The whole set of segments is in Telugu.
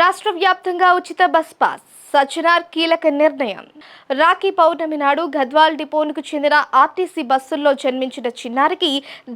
రాష్ట్ర వ్యాప్తంగా ఉచిత బస్ పాస్. సజ్జనార్ కీలక నిర్ణయం. రాఖీ పౌర్ణమి నాడు గద్వాల్ డిపోనుకు చెందిన ఆర్టీసీ బస్సుల్లో జన్మించిన చిన్నారికి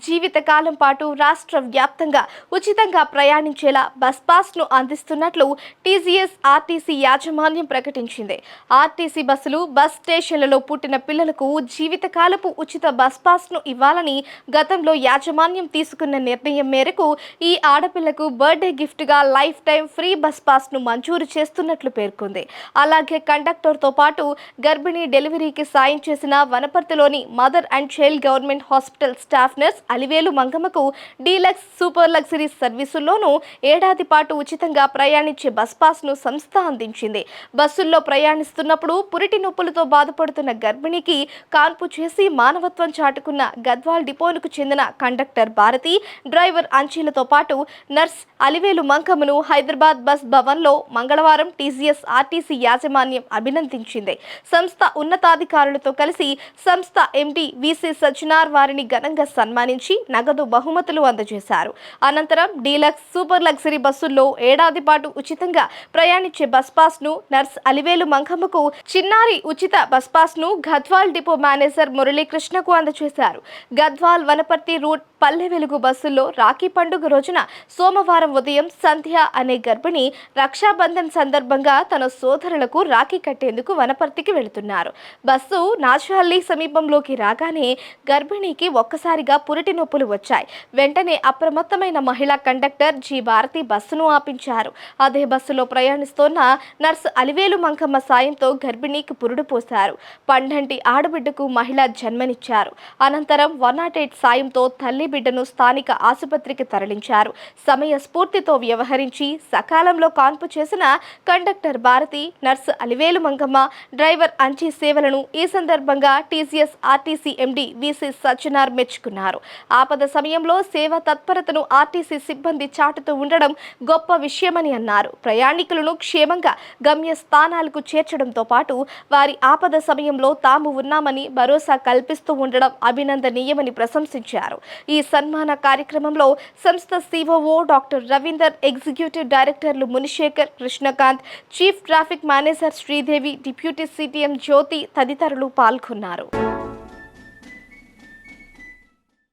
జీవితకాలం పాటు రాష్ట్ర వ్యాప్తంగా ఉచితంగా ప్రయాణించేలా బస్ పాస్ను అందిస్తున్నట్లు టీజీఎస్ ఆర్టీసీ యాజమాన్యం ప్రకటించింది. ఆర్టీసీ బస్సులు బస్ స్టేషన్లలో పుట్టిన పిల్లలకు జీవితకాలపు ఉచిత బస్ పాస్ను ఇవ్వాలని గతంలో యాజమాన్యం తీసుకున్న నిర్ణయం మేరకు ఈ ఆడపిల్లకు బర్త్డే గిఫ్ట్గా లైఫ్ టైం ఫ్రీ బస్ పాస్ను మంజూరు చేస్తున్నట్లు పేర్కొంది. అలాగే కండక్టర్తో పాటు గర్భిణీ డెలివరీకి సాయం చేసిన వనపర్తిలోని mother and child government hospital staff nurse Alivelu మంగమ్మకు deluxe super luxury సర్వీసుల్లోనూ ఏడాది పాటు ఉచితంగా ప్రయాణించే బస్ పాస్ను సంస్థ అందించింది. బస్సుల్లో ప్రయాణిస్తున్నప్పుడు పురిటి నొప్పులతో బాధపడుతున్న గర్భిణికి కాన్పు చేసి మానవత్వం చాటుకున్న గద్వాల్ డిపోనుకు చెందిన కండక్టర్ భారతి డ్రైవర్ అంచీలతో పాటు నర్స్ అలివేలు మంకమ్మను హైదరాబాద్ బస్ భవన్లో మంగళవారం టీసీఎస్ ఆర్టీసీ యాజమాన్యం అభినందించింది. సంస్థ ఉన్నతాధికారులతో కలిసి సంస్థ ఎండి విసి సజ్జనార్ వారిని ఘనంగా సన్మానించి నగదు బహుమతులు అందజేశారు. అనంతరం డీలక్స్ సూపర్ లగ్జరీ బస్సుల్లో ఏడాది పాటు ఉచితంగా ప్రయాణించే బస్ పాస్ను నర్స్ అలివేలు మంకమ్మకు చిన్నారి ఉచిత బస్ పాస్ను గద్వాల్ డిపో మేనేజర్ మురళీకృష్ణకు అందజేశారు. గద్వాల్ వనపర్తి రూట్ పల్లె వెలుగు బస్సుల్లో రాఖీ పండుగ రోజున సోమవారం ఉదయం సంధ్య అనే గర్భిణి రక్షాబంధన్ సందర్భంగా తన సోదరులకు రాఖీ కట్టేందుకు వనపర్తికి వెళుతున్నారు. బస్సు నాచుహల్లి సమీపంలోకి రాగానే గర్భిణికి ఒక్కసారిగా పురిటి నొప్పులు వచ్చాయి. వెంటనే అప్రమత్తమైన మహిళా కండక్టర్ జి భారతి బస్సును ఆపించారు. అదే బస్సులో ప్రయాణిస్తోన్న నర్సు అలివేలు మంకమ్మ సాయంతో గర్భిణికి పురుడు పోశారు. పండంటి ఆడబిడ్డకు మహిళ జన్మనిచ్చారు. అనంతరం వన్ నాట్ ఎయిట్ సాయంతో తల్లి బిడ్డను స్థానిక ఆసుపత్రికి తరలించారు. సమయ స్ఫూర్తితో వ్యవహరించి సకాలంలో కాన్పు చేసిన conductor Bharathi nurse Alivelu Mangamma driver Anchi సేవలను ఈ సందర్భంగా TCS RTC MD VC Sajjanar మెచ్చుకున్నారు. ఆపద సమయంలో సేవ తత్పరతను ఆర్టీసీ సిబ్బంది చాటుతూ ఉండడం గొప్ప విషయమని అన్నారు. ప్రయాణికులను క్షేమంగా గమ్య స్థానాలకు చేర్చడంతో పాటు వారి ఆపద సమయంలో తాము ఉన్నామని భరోసా కల్పిస్తూ ఉండడం అభినందనీయమని ప్రశంసించారు. ఈ సన్మాన కార్యక్రమంలో సంస్థ సిఓఓ డాక్టర్ రవీందర్ ఎగ్జిక్యూటివ్ డైరెక్టర్లు Munishekar Krishnakanth chief traffic manager Sridevi deputy CTM Jyothi తదితరులు పాల్గొన్నారు.